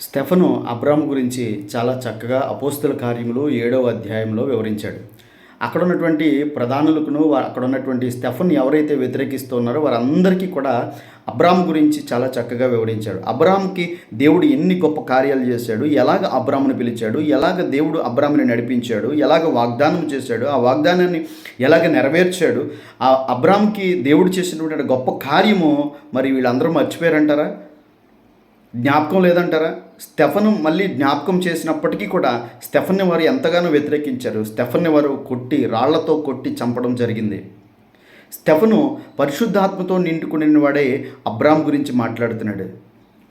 Stephen Abram గురించి చాలా చక్కగా అపోస్తుల కార్యములు ఏడవ అధ్యాయంలో వివరించాడు. అక్కడ ఉన్నటువంటి ప్రధానులకును అక్కడ ఉన్నటువంటి స్టెఫన్ ఎవరైతే వ్యతిరేకిస్తున్నారో వారందరికీ కూడా అబ్రామ్ గురించి చాలా చక్కగా వివరించాడు. అబ్రామ్కి దేవుడు ఎన్ని గొప్ప కార్యాలు చేశాడు ఎలాగ అబ్రామ్ను పిలిచాడు ఎలాగ దేవుడు అబ్రామ్ని నడిపించాడు ఎలాగ వాగ్దానం చేశాడు ఆ వాగ్దానాన్ని ఎలాగ నెరవేర్చాడు ఆ అబ్రామ్కి దేవుడు చేసినటువంటి గొప్ప కార్యము మరి వీళ్ళందరూ మర్చిపోయారంటారా? జ్ఞాపకం లేదంటారా? స్టెఫను మళ్ళీ జ్ఞాపకం చేసినప్పటికీ కూడా స్టెఫన్ని వారు ఎంతగానో వ్యతిరేకించారు. స్టెఫన్ని వారు కొట్టి రాళ్ళతో కొట్టి చంపడం జరిగింది. స్టెఫను పరిశుద్ధాత్మతో నిండుకుని వాడే అబ్రామ్ గురించి మాట్లాడుతున్నాడు.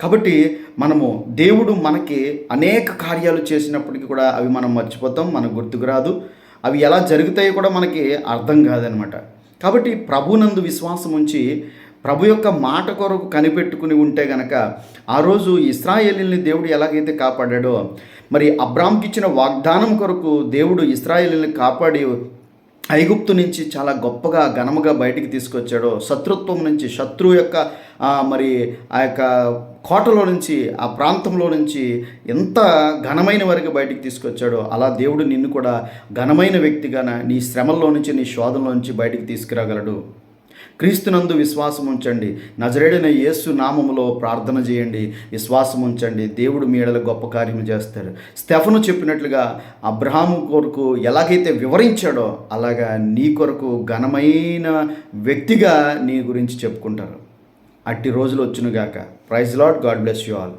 కాబట్టి మనము దేవుడు మనకి అనేక కార్యాలు చేసినప్పటికీ కూడా అవి మనం మర్చిపోతాం మనకు గుర్తుకు రాదు. అవి ఎలా జరుగుతాయో కూడా మనకి అర్థం కాదనమాట. కాబట్టి ప్రభునందు విశ్వాసం ఉంచి ప్రభు యొక్క మాట కొరకు కనిపెట్టుకుని ఉంటే గనక ఆ రోజు ఇస్రాయేలీని దేవుడు ఎలాగైతే కాపాడాడో మరి అబ్రామ్కి ఇచ్చిన వాగ్దానం కొరకు దేవుడు ఇస్రాయేలీని కాపాడి ఐగుప్తు నుంచి చాలా గొప్పగా ఘనముగా బయటికి తీసుకొచ్చాడో శత్రుత్వం నుంచి శత్రువు యొక్క మరి ఆ యొక్క కోటలో నుంచి ఆ ప్రాంతంలో నుంచి ఎంత ఘనమైన వరకు బయటికి తీసుకొచ్చాడో అలా దేవుడు నిన్ను కూడా ఘనమైన వ్యక్తిగా నీ శ్రమల్లో నుంచి నీ శోధంలో నుంచి బయటికి తీసుకురాగలడు. క్రీస్తునందు విశ్వాసం ఉంచండి. నజరేడిన యేసు నామములో ప్రార్థన చేయండి. విశ్వాసం ఉంచండి. దేవుడు మీ ఎడల గొప్ప కార్యం చేస్తాడు స్టెఫను చెప్పినట్లుగా అబ్రహాము కొరకు ఎలాగైతే వివరించాడో అలాగా నీ కొరకు ఘనమైన వ్యక్తిగా నీ గురించి చెప్పుకుంటారు. అట్టి రోజులు వచ్చునుగాక. Praise lord God bless you all.